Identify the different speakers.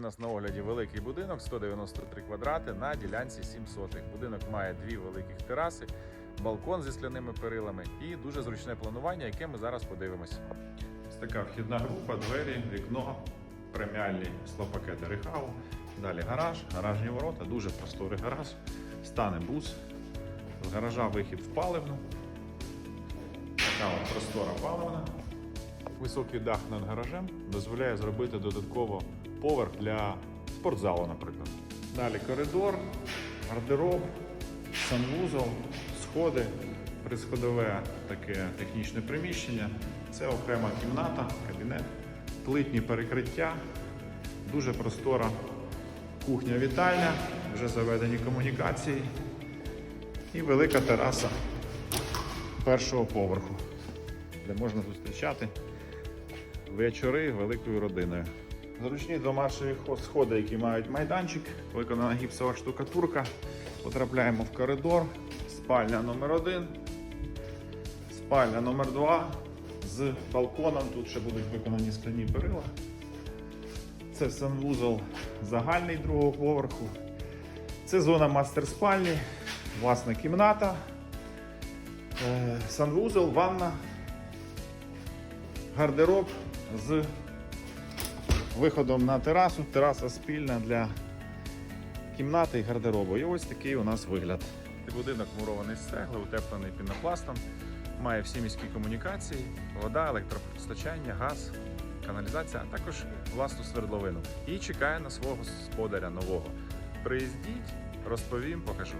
Speaker 1: У нас на огляді великий будинок 193 квадрати на ділянці 7 сотих. Будинок має дві великих тераси, балкон зі скляними перилами і дуже зручне планування, яке ми зараз подивимось. Ось така вхідна група, двері, вікно, преміальні склопакети Рехау. Далі гараж, гаражні ворота, дуже просторий гараж. Стане бус. З гаража вихід в паливну. Така от простора паливна. Високий дах над гаражем дозволяє зробити додатково поверх для спортзалу, наприклад. Далі коридор, гардероб, санвузол, сходи, присходове таке технічне приміщення. Це окрема кімната, кабінет, плитні перекриття, дуже простора кухня-вітальня, вже заведені комунікації і велика тераса першого поверху, де можна зустрічати вечори великою родиною. Зручні домашні сходи, які мають майданчик, виконана гіпсова штукатурка. Потрапляємо в коридор, спальня номер 1 спальня номер 2 з балконом. Тут ще будуть виконані скляні перила. Це санвузол загальний другого поверху. Це зона мастер спальні, власна кімната, е, санвузол, ванна, гардероб з виходом на терасу. Тераса спільна для кімнати і гардеробу. І ось такий у нас вигляд. Будинок мурований з цегли, утеплений пінопластом, має всі міські комунікації, вода, електропостачання, газ, каналізація, а також власну свердловину. І чекає на свого господаря нового. Приїздіть, розповім, покажу.